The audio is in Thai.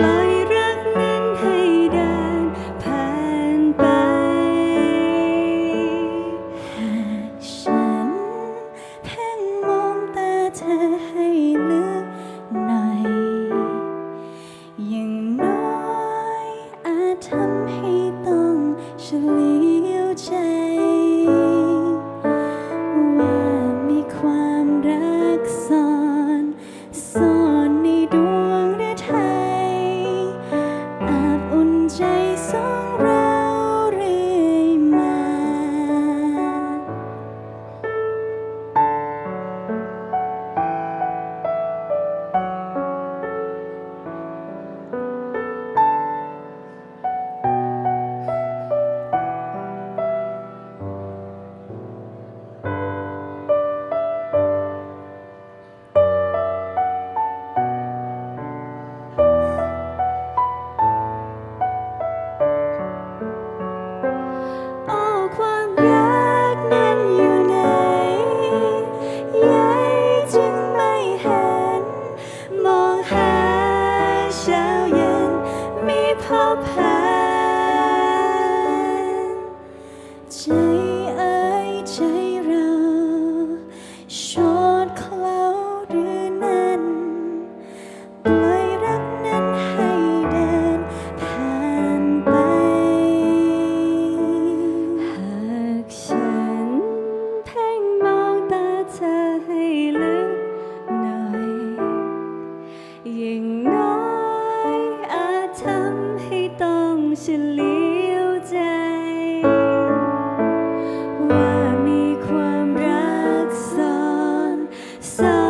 light. แพ้ใจ ฉันเลียวใจ ว่ามีความรักซ้อนซ้อน